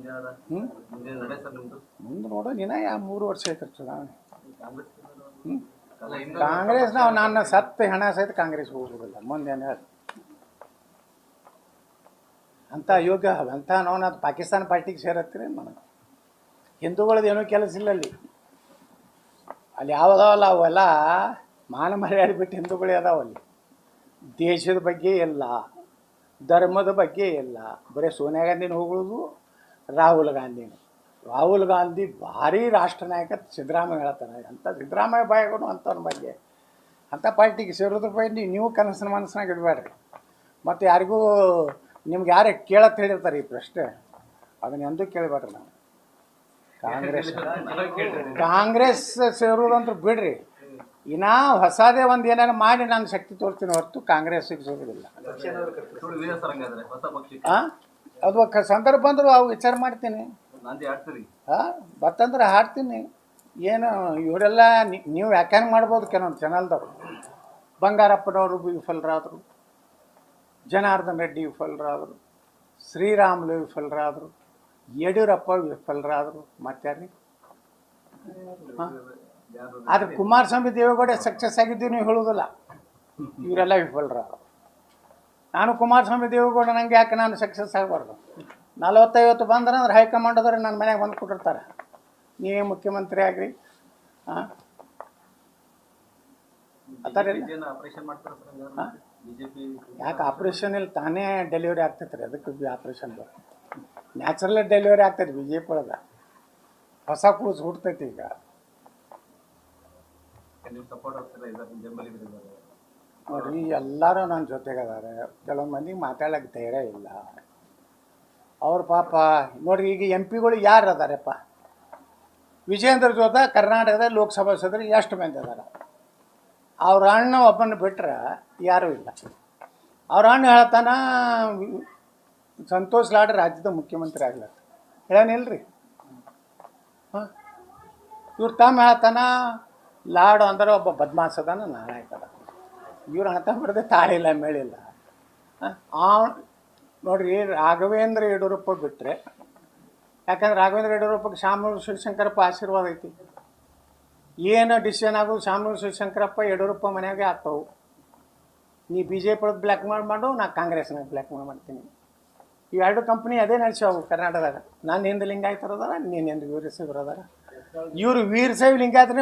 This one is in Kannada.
ಹ್ಞೂ ಮುಂದೆ ನಡೆ ದಿನ ಯಾ ಮೂರು ವರ್ಷ ಆಯ್ತು ಚುನಾವಣೆ ಕಾಂಗ್ರೆಸ್ ಹ್ಞೂ ಕಾಂಗ್ರೆಸ್ ನಾವು ನನ್ನ ಸತ್ತ ಹಣ ಸಹಿತ ಕಾಂಗ್ರೆಸ್ ಹೋಗುದಿಲ್ಲ ಮುಂದೆ ಏನು ಹೇಳಿ. ಅಂಥ ಯೋಗ್ಯ ಅಂಥ ನಾವು ಅದು ಪಾಕಿಸ್ತಾನ ಪಾರ್ಟಿಗೆ ಸೇರತ್ತೀರಿ ನನಗೆ ಹಿಂದೂಗಳದ್ದು ಏನೂ ಕೆಲಸ ಇಲ್ಲ ಅಲ್ಲಿ ಅಲ್ಲಿ ಯಾವ್ದಾವಲ್ಲ ಅವೆಲ್ಲ ಮಾನ ಮರ್ಯಾದೆ ಬಿಟ್ಟು ಹಿಂದೂಗಳೇ ಅದಾವ ಅಲ್ಲಿ. ದೇಶದ ಬಗ್ಗೆ ಇಲ್ಲ ಧರ್ಮದ ಬಗ್ಗೆ ಇಲ್ಲ. ಬರೀ ಸೋನಿಯಾ ಗಾಂಧಿನ ಹೊಗಳೋದು ರಾಹುಲ್ ಗಾಂಧಿನ ರಾಹುಲ್ ಗಾಂಧಿ ಭಾರಿ ರಾಷ್ಟ್ರ ನಾಯಕ ಸಿದ್ದರಾಮಯ್ಯ ಹೇಳ್ತಾನೆ. ಅಂಥ ಸಿದ್ದರಾಮಯ್ಯ ಬಾಯಗಳು ಅಂಥವ್ರ ಬಗ್ಗೆ. ಅಂಥ ಪಾರ್ಟಿಗೆ ಸೇರೋದ್ರ ಬಗ್ಗೆ ನೀವು ನೀವು ಕನಸಿನ ಮನಸ್ಸಿನಾಗ ಇಡಬೇಡ್ರಿ ಮತ್ತು ಯಾರಿಗೂ ನಿಮ್ಗೆ ಯಾರೇ ಕೇಳತ್ತೆ ಹೇಳಿರ್ತಾರೆ ಈ ಪ್ರಶ್ನೆ ಅದನ್ನ ಎಂದೂ ಕೇಳಬೇಡ್ರಿ ನಾವು. ಕಾಂಗ್ರೆಸ್ ಕಾಂಗ್ರೆಸ್ ಸೇರೋದಂತೂ ಬಿಡ್ರಿ. ಇನ್ನೂ ಹೊಸದೇ ಒಂದು ಏನಾರು ಮಾಡಿ ನಾನು ಶಕ್ತಿ ತೋರ್ತೀನಿ ಹೊರತು ಕಾಂಗ್ರೆಸ್ಸಿಗೆ ಸೇರೋದಿಲ್ಲ. ಅದು ಕ- ಸಂದರ್ಭ ಅಂದ್ರೂ ಅವು ವಿಚಾರ ಮಾಡ್ತೀನಿ. ಹಾ ಆಡ್ತೀರಿ ಹಾಂ ಬತ್ತಂದ್ರೆ ಹಾಡ್ತೀನಿ. ಏನು ಇವರೆಲ್ಲ ನೀವು ವ್ಯಾಖ್ಯಾನ ಮಾಡ್ಬೋದು ಕೆಲವೊಂದು ಚಾನಲ್ದವರು ಬಂಗಾರಪ್ಪನವರು ವಿಫಲರಾದರು. ಜನಾರ್ದನ್ ರೆಡ್ಡಿ ವಿಫಲರಾದರು. ಶ್ರೀರಾಮುಲು ವಿಫಲರಾದರು. ಯಡಿಯೂರಪ್ಪ ವಿಫಲರಾದರು. ಮತ್ತಾರಿ ಹಾಂ. ಆದ್ರೆ ಕುಮಾರಸ್ವಾಮಿ ದೇವೇಗೌಡ ಸಕ್ಸಸ್ ಆಗಿದ್ದೀವಿ ನೀವು ಹೇಳೋದಿಲ್ಲ ಇವರೆಲ್ಲ ವಿಫಲರಾದರು. ನಾನು ಕುಮಾರಸ್ವಾಮಿ ದೇವೇಗೌಡ ನಂಗೆ ಯಾಕೆ ನಾನು ಸಕ್ಸಸ್ ಆಗಬಾರ್ದು? ನಲವತ್ತೈವತ್ತು ಬಂದ್ರೆ ಅಂದ್ರೆ ಹೈಕಮಾಂಡದವ್ರು ನನ್ನ ಮನೆಗೆ ಬಂದು ಕೊಟ್ಟಿರ್ತಾರೆ ನೀವೇ ಮುಖ್ಯಮಂತ್ರಿ ಆಗ್ರಿ. ಹಾಂ ಯಾಕೆ ಆಪ್ರೇಷನ್ ಇಲ್ಲಿ? ತಾನೇ ಡೆಲಿವರಿ ಆಗ್ತೈತೆ ರೀ ಅದಕ್ಕೆ ಬಿ ಆಪ್ರೇಷನ್ ನ್ಯಾಚುರಲ್ ಡೆಲಿವರಿ ಆಗ್ತೈತೆ ಬಿ ಜೆ ಪಿ ಒಳಗೆ. ಹೊಸ ಕೂಸು ಹುಡ್ತೈತಿ ಈಗ. ನೋಡ್ರಿ ಎಲ್ಲರೂ ನನ್ನ ಜೊತೆಗೆ ಅದಾರೆ ಕೆಲವೊಂದು ಮಂದಿಗೆ ಮಾತಾಡೋಕ್ಕೆ ಧೈರ್ಯ ಇಲ್ಲ. ಅವ್ರ ಪಾಪ, ನೋಡ್ರಿ, ಈಗ ಎಂ ಪಿಗಳು ಯಾರು ಅದಾರಪ್ಪ ವಿಜೇಂದ್ರ ಜೋತ ಕರ್ನಾಟಕದ ಲೋಕಸಭಾ ಸದಸ್ಯರು ಎಷ್ಟು ಮಂದಿ ಅದಾರ? ಅವ್ರ ಅಣ್ಣ ಒಬ್ಬನ ಬಿಟ್ರೆ ಯಾರೂ ಇಲ್ಲ. ಅವ್ರ ಅಣ್ಣ ಹೇಳ್ತಾನ, ಸಂತೋಷ್ ಲಾಡ್ ರಾಜ್ಯದ ಮುಖ್ಯಮಂತ್ರಿ ಆಗ್ಲತ್ತ ಹೇಳನಿಲ್ರಿ ಹಾಂ? ಇವ್ರ ತಮ್ಮ ಹೇಳ್ತಾನ, ಲಾಡು ಅಂದ್ರೆ ಒಬ್ಬ ಬದ್ಮಾಸ್ ನಾನು ಆಯ್ತದ ಇವ್ರು ಹತ ಬರದೆ ತಾಳಿಲ್ಲ ಮೇಳಿಲ್ಲ. ಆ, ನೋಡ್ರಿ ರಾಘವೇಂದ್ರ ಯಡಿಯೂರಪ್ಪ ಬಿಟ್ಟರೆ ಯಾಕಂದ್ರೆ ರಾಘವೇಂದ್ರ ಯಡಿಯೂರಪ್ಪಗೆ ಶಾಮನೂರು ಶಿವಶಂಕರಪ್ಪ ಆಶೀರ್ವಾದ ಐತಿ. ಏನು ಡಿಸಿಷನ್ ಆಗೋದು ಶಾಮನೂರು ಶಿವಶಂಕರಪ್ಪ ಯಡಿಯೂರಪ್ಪ ಮನೆಯಾಗೆ ಆಗ್ತಾವು. ನೀ B J P black mail ಮಾಡು, ನಾ ಕಾಂಗ್ರೆಸ್ನಾಗ ಬ್ಲ್ಯಾಕ್ ಮೇಲ್ ಮಾಡ್ತೀನಿ. ಈ ಎರಡು ಕಂಪ್ನಿ ಅದೇ ನಡೆಸ್ಯಾವು ಕರ್ನಾಟಕದಾಗ. ನಾನು ಹಿಂದೆ ಲಿಂಗಾಯತರು ನೀನು ಹಿಂದೆ ವೀರಶೈವರು ಅದಾರ. ಇವರು ವೀರಶೈವ ಲಿಂಗಾಯತನೇ